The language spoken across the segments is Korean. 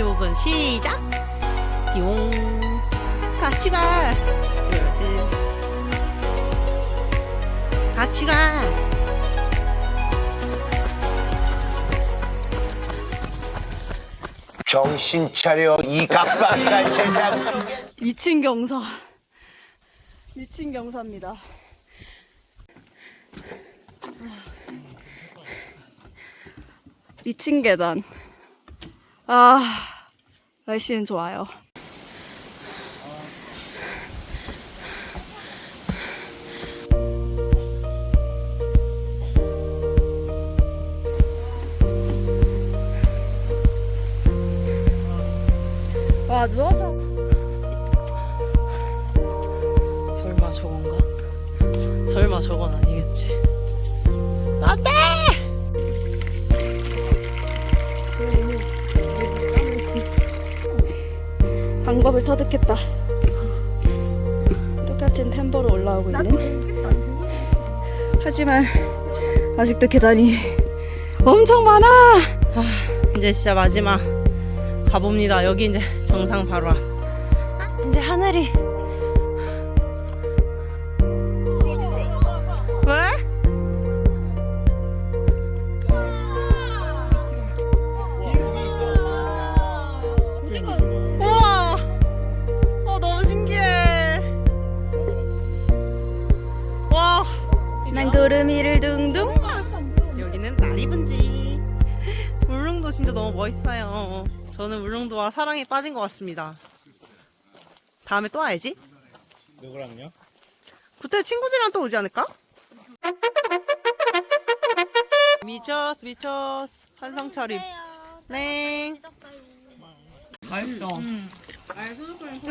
125분 시작! 용 같이 가! 그렇지. 같이 가! 정신 차려 이 각박한 세상 미친 경사. 미친 경사입니다. 미친 계단. 아, 날씨는 좋아요. 와, 누워서. 설마 저건가? 설마 저건 아니겠지. 안 돼! 방법을 터득했다. 똑같은 템포로 올라오고 있는. 하지만 아직도 계단이 엄청 많아. 아, 이제 진짜 마지막 가봅니다. 여기 이제 정상 바로 앞. 너무 멋있어요. 저는 울릉도와 사랑에 빠진 것 같습니다. 다음에 또 와야지. 누구랑요? 그때 친구들이랑 또 오지 않을까? 미쳤어 미쳤어 차림 네 맛있어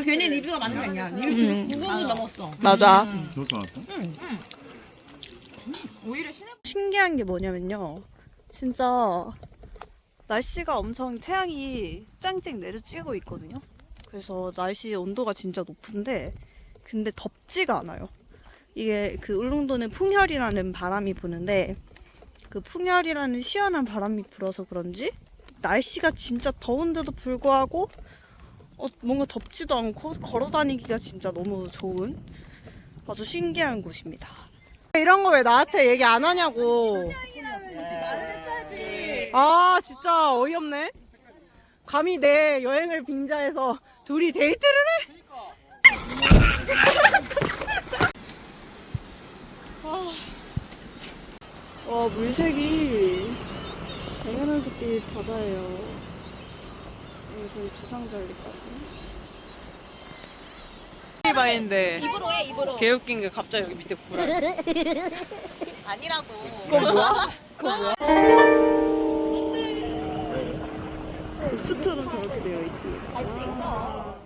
괜히 리뷰가 많은 거 아니야? 리뷰 음. 9분도 넘었어. 맞아 저렇게 왔어? 오히려 시내 신기한 게 뭐냐면요 진짜 날씨가 엄청 태양이 쨍쨍 내려찌고 있거든요 그래서 날씨 온도가 진짜 높은데 근데 덥지가 않아요 이게 그 울릉도는 풍혈이라는 바람이 부는데 그 풍혈이라는 시원한 바람이 불어서 그런지 날씨가 진짜 더운데도 불구하고 어, 뭔가 덥지도 않고 걸어 다니기가 진짜 너무 좋은 아주 신기한 곳입니다. 이런 거 왜 나한테 얘기 안 하냐고. 아 진짜 어이없네. 감히 내 여행을 빙자해서 둘이 데이트를 해? 아. 와 물색이 에메랄드빛 바다예요. 여기 저희 주상절리까지. 바인데 입으로 해 입으로. 개웃긴 게 갑자기 여기 밑에 불알. 아니라고. 그거 뭐야? 그거 뭐야? 옥수처럼 저렇게 되어 있습니다. 있어.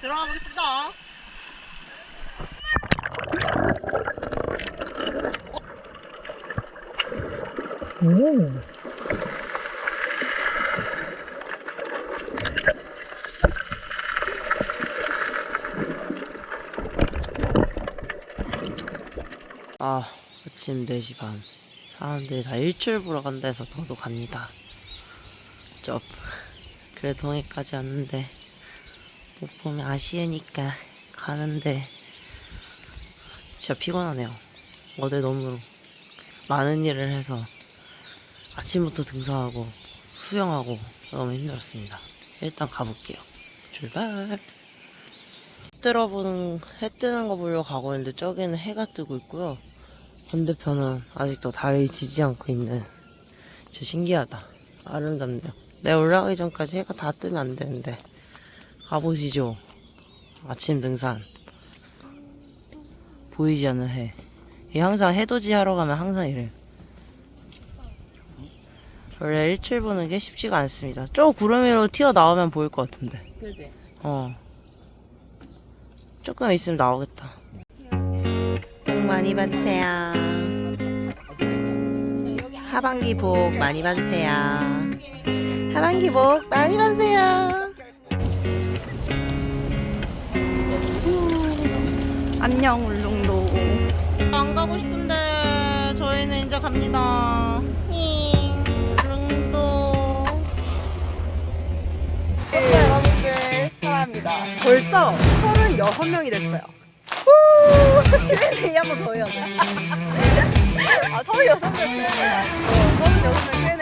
들어가 보겠습니다. 아, 아침 4시 반. 사람들이 다 일출 보러 간다 해서 저도 갑니다. 쩝. 그래, 동해까지 왔는데, 못 보면 아쉬우니까 가는데, 진짜 피곤하네요. 어제 너무 많은 일을 해서, 아침부터 등산하고, 수영하고, 너무 힘들었습니다. 일단 가볼게요. 출발! 뜨러보는 해 뜨는 거 보려고 가고 있는데 저기는 해가 뜨고 있고요. 반대편은 아직도 달이 지지 않고 있는 진짜 신기하다. 아름답네요. 내가 올라가기 전까지 해가 다 뜨면 안 되는데 가보시죠. 아침 등산 보이지 않는 해. 이 항상 해돋이 하러 가면 항상 이래. 원래 일출 보는 게 쉽지가 않습니다. 저 구름 위로 튀어나오면 보일 것 같은데. 그지. 어. 조금 있으면 나오겠다. 복 많이 받으세요. 하반기 복 많이 받으세요. 하반기 복 많이 받으세요. 안녕 울릉도. 안 가고 싶은데 저희는 이제 갑니다. 울릉도. 네, 여러분들 사랑합니다. 벌써 36명이 됐어요. 이벤트 한번 더 해야 돼. 아, 36명 빼야 돼. 36명 빼야